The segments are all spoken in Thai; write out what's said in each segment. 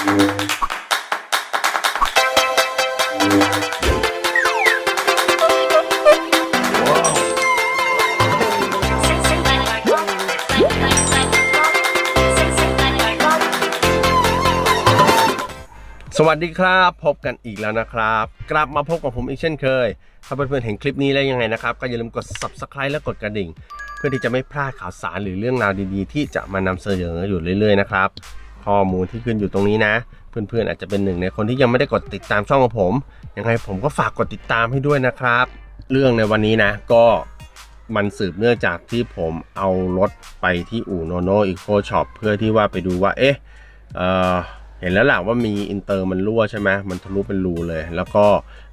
สวัสดีครับ พบกันอีกแล้วนะครับ กลับมาพบกับผมอีกเช่นเคย ถ้าเพื่อนๆเห็นคลิปนี้แล้วยังไงนะครับ ก็อย่าลืมกด subscribe และกดกระดิ่ง เพื่อที่จะไม่พลาดข่าวสารหรือเรื่องราวดีๆ ที่จะมานำเสนออยู่เรื่อยๆนะครับ ข้อมูลที่ขึ้นอยู่ตรงนี้นะ เพื่อนๆอาจจะเป็นหนึ่งในคนที่ยังไม่ได้กดติดตามช่องของผม ยังไงผมก็ฝากกดติดตามให้ด้วยนะครับ เรื่องในวันนี้นะ ก็มันสืบเนื่องจากที่ผมเอารถไปที่อู่โนโนอีโคช็อปเพื่อที่ว่าไปดูว่า เอ๊ะเเห็นแล้วแหละว่ามีอินเตอร์มันรั่วใช่ไหมมันทะลุเป็นรูเลย แล้วก็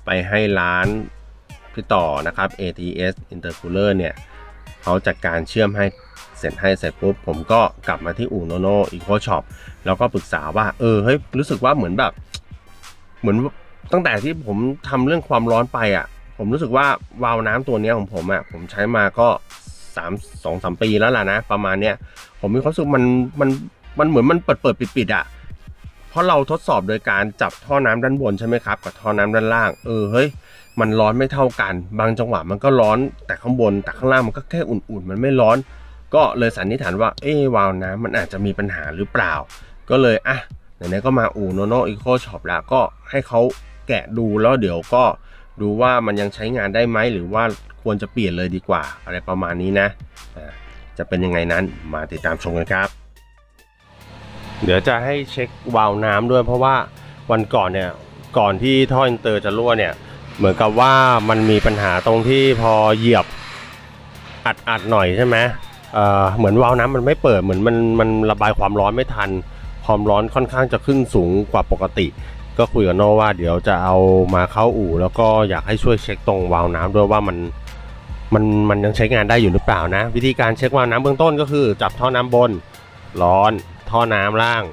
ไปให้ร้านพี่ต่อนะครับ ATS Intercooler เนี่ยเขาจัดการเชื่อมให้ เสร็จให้เสร็จปุ๊บผมก็กลับมาที่อู่โนโนอีโคช็อปแล้วก็ปรึกษาว่า เออเฮ้ยรู้สึกว่าเหมือนแบบ เหมือนตั้งแต่ที่ผมทำเรื่องความร้อนไปอะ ผมรู้สึกว่าวาล์วน้ำตัวนี้ของผมอะผมใช้มาก็สามสองสามปีแล้วล่ะนะ ประมาณเนี้ยผมมีความรู้สึกมันมันมันเหมือนมันเปิดเปิดปิดปิดอะเพราะเราทดสอบโดยการจับท่อน้ำด้านบนใช่ไหมครับกับท่อน้ำด้านล่าง เออเฮ้ยมันร้อนไม่เท่ากัน บางจังหวะมันก็ร้อนแต่ข้างบนแต่ข้างล่างมันก็แค่อุ่นๆ มันไม่ร้อน ก็เลยสันนิษฐานว่าเอ๊วาล์วน้ำมันอาจจะมีปัญหาหรือเปล่า ก็เลยอะไหนๆก็มาอูโนโนอีโคช็อปแล้วก็ให้เขาแกะดูแล้วเดี๋ยวก็ดูว่ามันยังใช้งานได้ไหมหรือว่าควรจะเปลี่ยนเลยดีกว่า อะไรประมาณนี้นะอ่าจะเป็นยังไงนั้นมาติดตามชมกันครับ เดี๋ยวจะให้เช็ควาล์วน้ำด้วย เพราะว่าวันก่อนเนี่ยก่อนที่ท่ออินเตอร์จะรั่วเนี่ยเหมือนกับว่ามันมีปัญหาตรงที่พอเหยียบอัดอัดหน่อยใช่ไหม เหมือนวาล์วน้ำมันไม่เปิดเหมือนมันมันระบายความร้อนไม่ทัน ความร้อนค่อนข้างจะขึ้นสูงกว่าปกติ ก็คุยกับโนว่าเดี๋ยวจะเอามาเข้าอู่ แล้วก็อยากให้ช่วยเช็คตรงวาล์วน้ำด้วยว่ามันมันมันยังใช้งานได้อยู่หรือเปล่านะ วิธีการเช็ควาล์วน้ำเบื้องต้นก็คือ จับท่อน้ำบน ร้อนท่อน้ำล่าง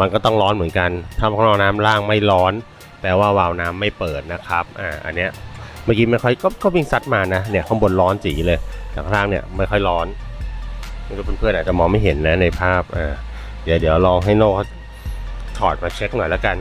มันก็ต้องร้อนเหมือนกัน ถ้าท่อน้ำล่างไม่ร้อน แปลว่าวาล์วน้ำไม่เปิดนะครับอ่าอันเนี้ยเมื่อกี้ไม่ค่อยก็ก็วิ่งซัดมานะเนี่ยข้างบนร้อนจีเลยข้างล่างเนี่ยไม่ค่อยร้อน นี่ก็เพื่อนๆอาจจะมองไม่เห็นนะในภาพอ่าเดี๋ยวเดี๋ยวลองให้โน่เขาถอดมาเช็คหน่อยแล้วกัน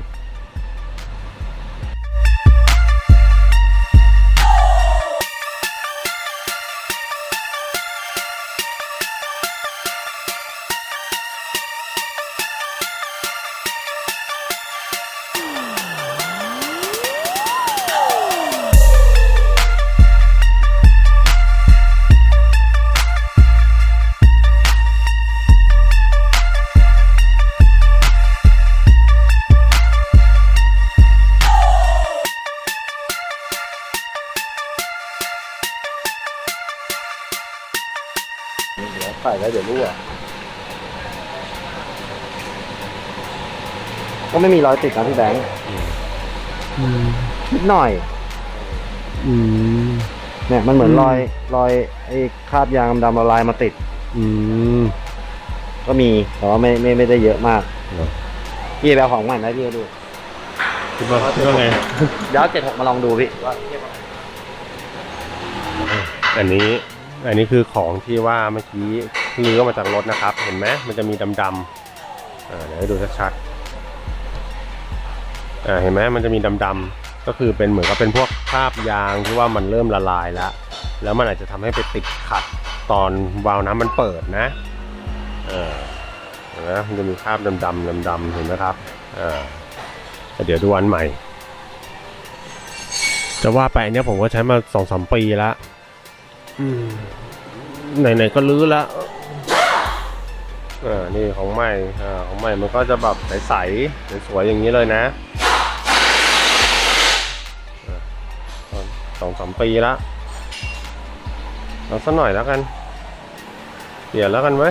เดี๋ยวใส่แล้วเดี๋ยวรั่วก็ไม่มีรอยติดนะพี่แบงค์นิดหน่อย อืม เนี่ยมันเหมือนอืม รอยรอยไอ้คราบยางดำๆละลายมาติด อืม ก็มีแต่ว่าไม่ไม่ไม่ได้เยอะมากเหรอ พี่ไปเอาของใหม่ไหมาให้พี่ดูคิดว่าคิดว่าไง เดี๋ยวเจ็ดหกมาลองดูพี่ว่าอันนี้ อันนี้คือของที่ว่าเมื่อกี้เลื้อมาจากรถนะครับ เห็นไหมมันจะมีดำๆอ่าเดี๋ยวให้ดูชัดๆเห็นไหมมันจะมีดำๆก็คือเป็นเหมือนกับเป็นพวกคราบยางที่ว่ามันเริ่มละลายแล้ว แล้วมันอาจจะทำให้ไปติดขัดตอนวาล์วน้ำมันเปิดนะเออเห็นไหมมันจะมีคราบดำๆดำๆเห็นไหมครับอ่าเดี๋ยวดูอันใหม่ จะว่าไปอันเนี้ยผมก็ใช้มาสองสามปีแล้ว ไหนๆก็ลื้อแล้วเออนี่ของใหม่อ่าของใหม่มันก็จะแบบใสๆสวยๆอย่างนี้เลยนะอ่าสองสามปีละเอาสักหน่อยแล้วกันเปลี่ยนแล้วกันไว้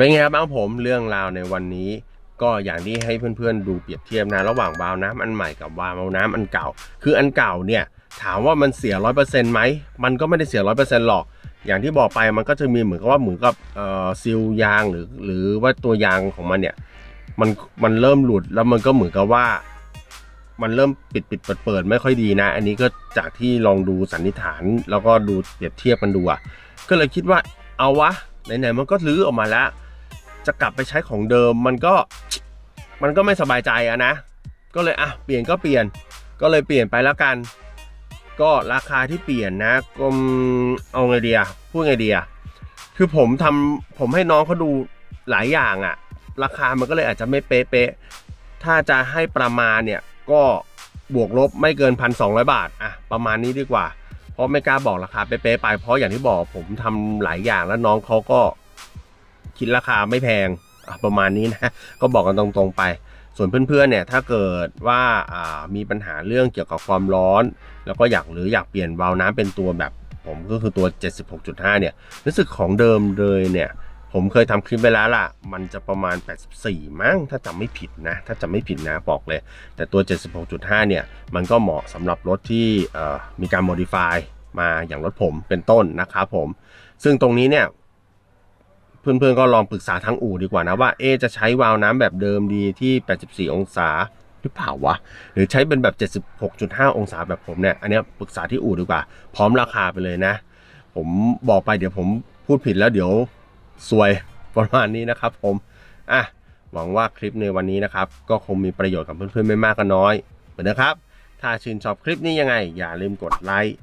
เป็นไงครับบ้างผมเรื่องราวในวันนี้ ก็อย่างที่ให้เพื่อนๆดูเปรียบเทียบนะระหว่างวาล์วน้ำอันใหม่กับวาล์วน้ำอันเก่า คืออันเก่าเนี่ยถามว่ามันเสียร้อยเปอร์เซ็นต์ไหมมันก็ไม่ได้เสียร้อยเปอร์เซ็นต์หรอก อย่างที่บอกไปมันก็จะมีเหมือนกับว่าเหมือนกับเอ่อซีลยางหรือ หรือว่าตัวยางของมันเนี่ยมันมันเริ่มหลุดแล้วมันก็เหมือนกับว่า มันเริ่มปิดปิดเปิดเปิดไม่ค่อยดีนะ อันนี้ก็จากที่ลองดูสันนิษฐาน แล้วก็ดูเปรียบเทียบกันดูอะก็เลยคิดว่าเอาวะไหนๆมันก็รื้อออกมาแล้ว จะกลับไปใช้ของเดิมมันก็มันก็ไม่สบายใจอะนะ ก็เลยอะเปลี่ยนก็เปลี่ยนก็เลยเปลี่ยนไปแล้วกัน ก็ราคาที่เปลี่ยนนะก็อืมเอาไงเดียพูดไงเดียคือผมทำผมให้น้องเขาดูหลายอย่างอะราคามันก็เลยอาจจะไม่เป๊ะๆถ้าจะให้ประมาณเนี่ยก็บวกลบไม่เกินพันสองบาทอะประมาณนี้ดีกว่า เพราะไม่กล้าบอกราคาเป๊ะๆไปเพราะอย่างที่บอกผมทำหลายอย่างแล้วน้องเขาก็ คิดราคาไม่แพงประมาณนี้นะก็บอกกันตรงๆไป ส่วนเพื่อนๆเนี่ยถ้าเกิดว่าามีปัญหาเรื่องเกี่ยวกับความร้อน แล้วก็อยากหรืออยากเปลี่ยนวาล์วน้ำเป็นตัวแบบผมก็คือตัว 76.5 เนี่ยรู้สึกของเดิมเลยเนี่ยผมเคยทำคลิปไปแล้วล่ะ มันจะประมาณ 84 มั้ง ถ้าจำไม่ผิดนะ ถ้าจำไม่ผิดนะ บอกเลย แต่ตัว 76.5 เนี่ย มันก็เหมาะสำหรับรถที่มีการ modify มาอย่างรถผมเป็นต้นนะครับผม ซึ่งตรงนี้เนี่ย เพื่อนๆก็ลองปรึกษาทั้งอู่ดีกว่านะว่าเอจะใช้วาล์วน้ำแบบเดิมดีที่ 84 องศาหรือเปล่าวะ หรือใช้เป็นแบบ 76.5 องศาแบบผมเนี่ย อันนี้ปรึกษาที่อู่ดีกว่า พร้อมราคาไปเลยนะ ผมบอกไปเดี๋ยวผมพูดผิดแล้วเดี๋ยวซวยประมาณนี้นะครับผม อะ หวังว่าคลิปในวันนี้นะครับ ก็คงมีประโยชน์กับเพื่อนๆไม่มากก็น้อยเหมือนนะครับ ถ้าชื่นชอบคลิปนี้ยังไง อย่าลืมกดไลค์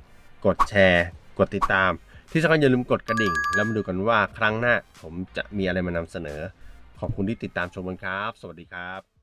กดแชร์ กดติดตาม ที่สำคัญอย่าลืมกดกระดิ่ง แล้วมาดูกันว่าครั้งหน้าผมจะมีอะไรมานำเสนอ ขอบคุณที่ติดตามชมกันครับ สวัสดีครับ